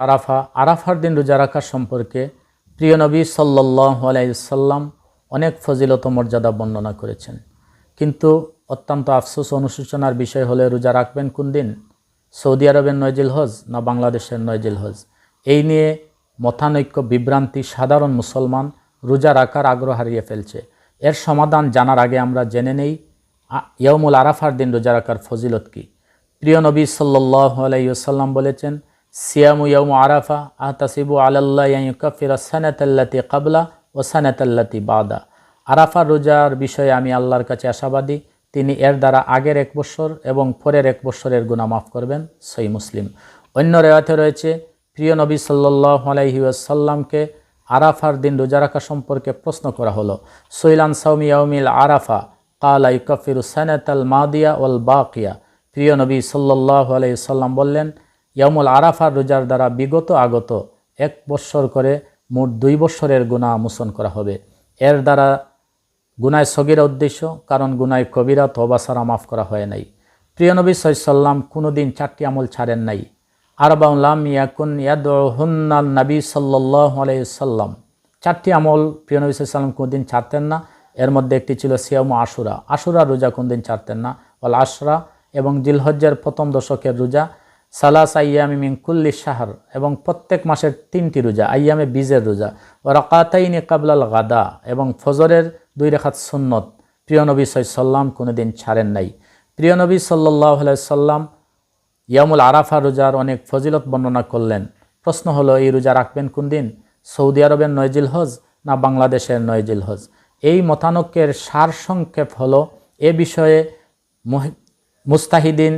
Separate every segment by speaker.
Speaker 1: আরাফা, আরাফার দিন রোজা রাখা সম্পর্কে প্রিয় নবী সাল্লাহ আলাইসাল্লাম অনেক ফজিলত মর্যাদা বর্ণনা করেছেন। কিন্তু অত্যন্ত আফসোস অনুশোচনার বিষয় হলে, রোজা রাখবেন কোন দিন? সৌদি আরবের নয়জিল হজ না বাংলাদেশের নয়জিল হজ? এই নিয়ে মতানৈক্য বিভ্রান্তি সাধারণ মুসলমান রোজা রাখার আগ্রহ হারিয়ে ফেলছে। এর সমাধান জানার আগে আমরা জেনে নেই ইয়মুল আরাফার দিন রোজা রাখার ফজিলত কী? প্রিয় নবী সাল্লাহ আলাইসাল্লাম বলেছেন সিয়ামু ইয়ম আরাফা আহতাসিবু আলাল্লাহ ইউকাফিরা সানাতাল্লাতি কাবলা ও সানাতাল্লাতি বাদা আরাফা রোজার বিষয়ে আমি আল্লাহর কাছে আশাবাদী, তিনি এর দ্বারা আগের এক বছর এবং পরের এক বছরের গুণা মাফ করবেন সই মুসলিম। অন্য রেওয়াতে রয়েছে, প্রিয় নবী সাল্লাহ আলাইহি আসাল্লামকে আরাফার দিন রোজা রাখা সম্পর্কে প্রশ্ন করা হলো। সৈলান সাউমি ইয়াউমিল আরাফা কালা ইউকাফিরু সানাতাল মাদিয়া ওয়াল বাকিয়া। প্রিয় নবী সাল্লাহ আলাইসাল্লাম বললেন ইয়ামুল আরাফার রোজার দ্বারা বিগত আগত এক বৎসর করে মোট দুই বৎসরের গুণা মোচন করা হবে। এর দ্বারা গুনায় সগিরা উদ্দেশ্য, কারণ গুনায় কবিরা তবা সারা মাফ করা হয় নাই। প্রিয় নবী সাল্লাম কোনো দিন চারটি আমল ছাড়েন নাই। আরবাউল্লাম ইয়াকুন ইয়াদুন্নাল নবী সাল্লাহ আলাইসাল্লাম চারটি আমল প্রিয় নবী সাল্লাম কোনোদিন ছাড়তেন না। এর মধ্যে একটি ছিল সিয়াম আশুরা। আশুরা রোজা কোনদিন ছাড়তেন না। ওয়াল আশরা এবং জিলহজ্জের প্রথম দশকের রোজা সালাস আয়ামি মিন কুল্লি শাহর এবং প্রত্যেক মাসের তিনটি রোজা আয়ামে বীজের রোজা ও রাকাতাইনি কাবলাল গাদা এবং ফজরের দুই রেখাত সুন্নত। প্রিয় নবী সাল্লাম কোনোদিন ছাড়েন নাই। প্রিয়নবী সাল্লাহ সাল্লাম ইয়ামুল আরাফা রোজার অনেক ফজিলত বর্ণনা করলেন। প্রশ্ন হলো, এই রোজা রাখবেন কোন দিন? সৌদি আরবের নয়জিল হজ না বাংলাদেশের নয়জিল হজ এই মতানক্যের সার সংক্ষেপ হলো, এ বিষয়ে মুস্তাহিদিন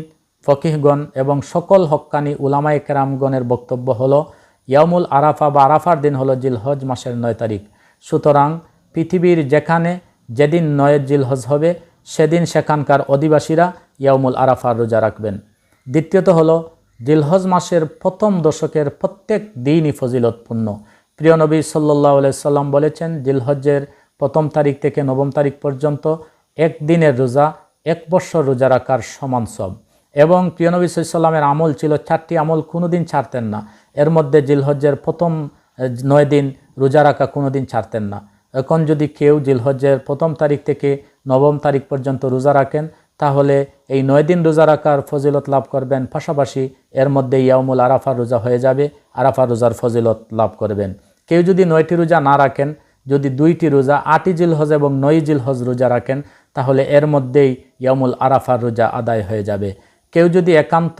Speaker 1: ফকিহগণ এবং সকল হক্কানি উলামায়ে কেরামগণের বক্তব্য হলো ইয়ামুল আরাফা বা আরাফার দিন হলো জিলহজ মাসের নয় তারিখ। সুতরাং পৃথিবীর যেখানে যেদিন নয় জিলহজ হবে, সেদিন সেখানকার অধিবাসীরা ইয়ামুল আরাফার রোজা রাখবেন। দ্বিতীয়ত হলো, জিলহজ মাসের প্রথম দশকের প্রত্যেক দিনই ফজিলতপূর্ণ। প্রিয় নবী সাল্লাহ সাল্লাম বলেছেন, জিলহজের প্রথম তারিখ থেকে নবম তারিখ পর্যন্ত একদিনের রোজা, এক বৎসর রোজা রাখার সমান সব। এবং প্রিয় নবী সাল্লামের আমল ছিল, চারটি আমল কোনো দিন ছাড়তেন না। এর মধ্যে জিলহজ্জের প্রথম নয় দিন রোজা রাখা কোনো দিন ছাড়তেন না। এখন যদি কেউ জিলহজ্জের প্রথম তারিখ থেকে নবম তারিখ পর্যন্ত রোজা রাখেন, তাহলে এই নয় দিন রোজা রাখার ফজিলত লাভ করবেন। পাশাপাশি এর মধ্যে ইয়ামুল আরাফা রোজা হয়ে যাবে আরাফা রোজার ফজিলত লাভ করবেন। কেউ যদি নয়টি রোজা না রাখেন, যদি দুইটি রোজা আটই জিল হজ এবং নয় জিল হজ রোজা রাখেন, তাহলে এর মধ্যেই ইয়ামুল আরাফার রোজা আদায় হয়ে যাবে। কেউ যদি একান্ত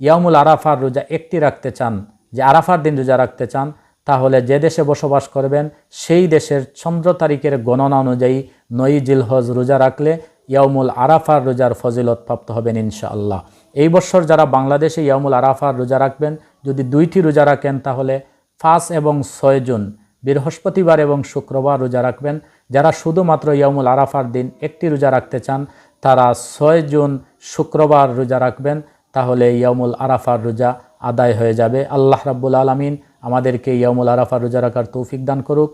Speaker 1: ইয়ামুল আরাফার রোজা একটি রাখতে চান, যে আরাফার দিন রোজা রাখতে চান, তাহলে যে দেশে বসবাস করবেন, সেই দেশের চন্দ্র তারিখের গণনা অনুযায়ী নয় জিলহজ রোজা রাখলে ইয়ামুল আরাফার রোজার ফজিলত প্রাপ্ত হবেন ইনশাআল্লাহ। এই বছর যারা বাংলাদেশে ইয়ামুল আরাফার রোজা রাখবেন, যদি দুইটি রোজা রাখেন, তাহলে পাঁচ এবং ছয় জুন, বৃহস্পতিবার এবং শুক্রবার রোজা রাখবেন। যারা শুধুমাত্র ইয়ামুল আরাফার দিন একটি রোজা রাখতে চান তারা ছয় জুন শুক্রবার রোজা রাখবেন, তাহলে ইয়ামুল আরাফার রোজা আদায় হয়ে যাবে। আল্লাহ রাব্বুল আলমিন আমাদেরকে ইয়ামুল আরাফার রোজা রাখার তৌফিক দান করুক।